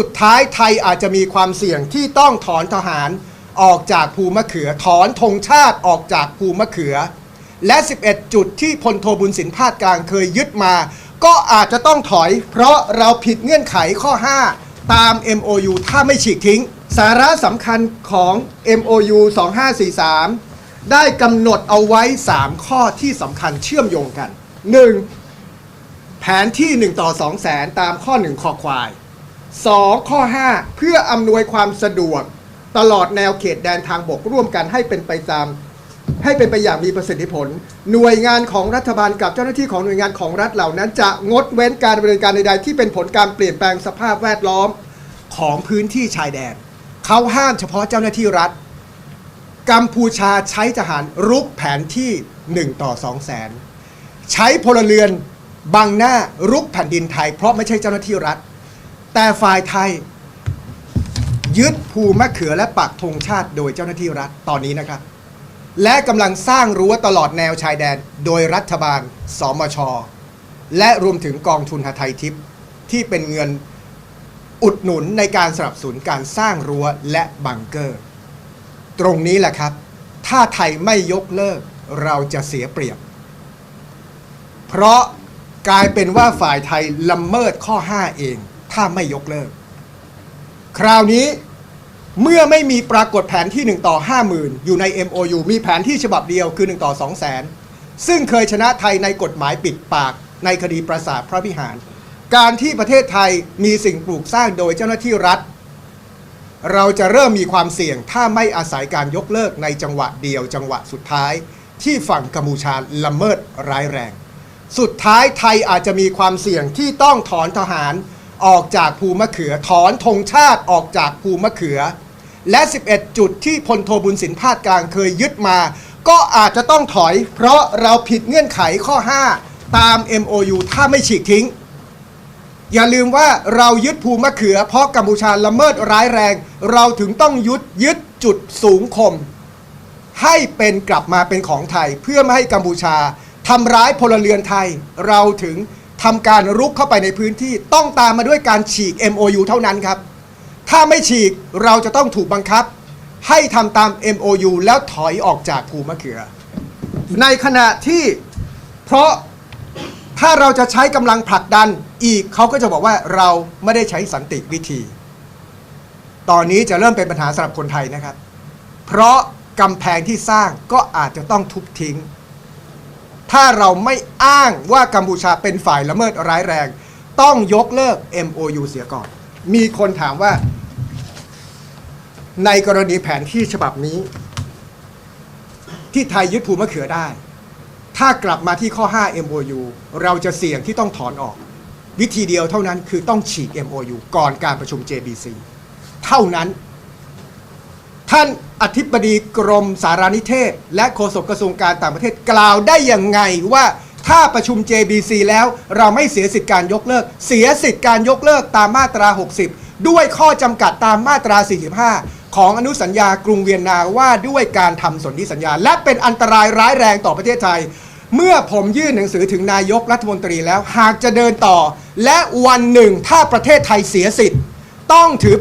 สุดท้ายไทยอาจจะมีความเสี่ยงที่ต้องถอนทหารออกจากภูมะเขือถอนธงชาติออกจากภูมะเขือ และ 11 จุดที่พลโทบุญสินพาดกลางเคยยึดมา ก็อาจจะต้องถอย เพราะเราผิดเงื่อนไขข้อ 5 ตาม MOU ถ้าไม่ฉีกทิ้ง สาระสำคัญของ MOU 2543 ได้กำหนดเอาไว้ 3 ข้อที่สำคัญเชื่อมโยงกัน 1. แผนที่ 1 ต่อ 2 แสนตามข้อ1คอควาย 2. ข้อ 5 เพื่ออำนวยความสะดวก ตลอดแนวเขตแดนทางบกร่วมกันให้เป็นไปตามให้เป็นไปอย่างมีประสิทธิผล หน่วยงานของรัฐบาลกับเจ้าหน้าที่ของหน่วยงานของรัฐเหล่านั้น จะงดเว้นการดำเนิการใดๆที่เป็นผลการเปลี่ยนแปลงสภาพแวดล้อมของพื้นที่ชายแดน เขาห้ามเฉพาะเจ้าหน้าที่รัฐ กัมพูชาใช้ทหารรุกแผนที่ 1 ต่อ 2 แสน ใช้พลเรือนบังหน้ารุกแผ่นดินไทยเพราะไม่ใช่เจ้าหน้าที่รัฐ แต่ฝ่ายไทย ยึดภูมะเขือและปักธงชาติโดยเจ้าหน้าที่รัฐตอนนี้นะครับ และกำลังสร้างรั้วตลอดแนวชายแดน โดยรัฐบาล สมช และรวมถึงกองทุนหาไทยทิพย์ที่เป็นเงินอุดหนุนในการสนับสนุนการสร้างรั้วและบังเกอร์ ตรงนี้แหละครับ ถ้าไทยไม่ยกเลิกเราจะเสียเปรียบ เพราะกลายเป็นว่าฝ่ายไทยละเมิดข้อ 5 เอง ถ้าไม่ยกเลิก คราวนี้เมื่อไม่มีปรากฏแผนที่ 1 ต่อ 50,000 อยู่ใน MOU มีแผนที่ฉบับเดียวคือ 1 ต่อ 2 0 0แสนซึ่งเคยชนะไทยในกฎหมายปิดปากในคดีปราสาทพระวิหาร การที่ประเทศไทยมีสิ่งปลูกสร้างโดยเจ้าหน้าที่รัฐ เราจะเริ่มมีความเสี่ยงถ้าไม่อาศัยการยกเลิกในจังหวะเดียวจังหวะสุดท้าย ที่ฝั่งกัมพูชาละเมิดร้ายแรง สุดท้ายไทยอาจจะมีความเสี่ยงที่ต้องถอนทหาร ออกจากภูมะเขือ ถอนธงชาติออกจากภูมะเขือ และ 11 จุดที่พลโทบุญสินพาดกลางเคยยึดมา ก็อาจจะต้องถอย เพราะเราผิดเงื่อนไขข้อ 5 ตาม MOU ถ้าไม่ฉีกทิ้ง อย่าลืมว่าเรายึดภูมะเขือ เพราะกัมพูชาละเมิดร้ายแรง เราถึงต้องยึดยึดจุดสูงคม ให้เป็นกลับมาเป็นของไทยเพื่อไม่ให้กัมพูชาทำร้ายพลเรือนไทยเราถึง ทำการรุกเข้าไปในพื้นที่ต้องตามมาด้วยการฉีก MOU เท่านั้นครับ ถ้าไม่ฉีกเราจะต้องถูกบังคับ ให้ทำตาม MOU แล้วถอยออกจากภูมะเขือ ในขณะที่เพราะถ้าเราจะใช้กำลังผลักดันอีกเขาก็จะบอกว่าเราไม่ได้ใช้สันติวิธี ตอนนี้จะเริ่มเป็นปัญหาสำหรับคนไทยนะครับ เพราะกำแพงที่สร้างก็อาจจะต้องทุบทิ้ง ถ้าเราไม่อ้างว่ากัมพูชาเป็นฝ่ายละเมิดร้ายแรง ต้องยกเลิก MOU เสียก่อน มีคนถามว่า ในกรณีแผนที่ฉบับนี้ ที่ไทยยึดภูมะเขือได้ ถ้ากลับมาที่ข้อ 5 MOU เราจะเสี่ยงที่ต้องถอนออก วิธีเดียวเท่านั้นคือต้องฉีก MOU ก่อนการประชุม JBC เท่านั้น ท่านอธิบดีกรมสารนิเทศ และโฆษกกระทรวงการต่างประเทศกล่าวได้อย่างไงว่าถ้าประชุม JBC แล้วเราไม่เสียสิทธิการยกเลิก เสียสิทธิการยกเลิกตามมาตรา 60 ด้วยข้อจำกัดตามมาตรา 45 ของอนุสัญญากรุงเวียนนาว่าด้วยการทำสนธิสัญญา และเป็นอันตรายร้ายแรงต่อประเทศไทย เมื่อผมยื่นหนังสือถึงนายกรัฐมนตรีแล้วหากจะเดินต่อ และวันหนึ่งถ้าประเทศไทยเสียสิทธิ์ต้องถือเป็น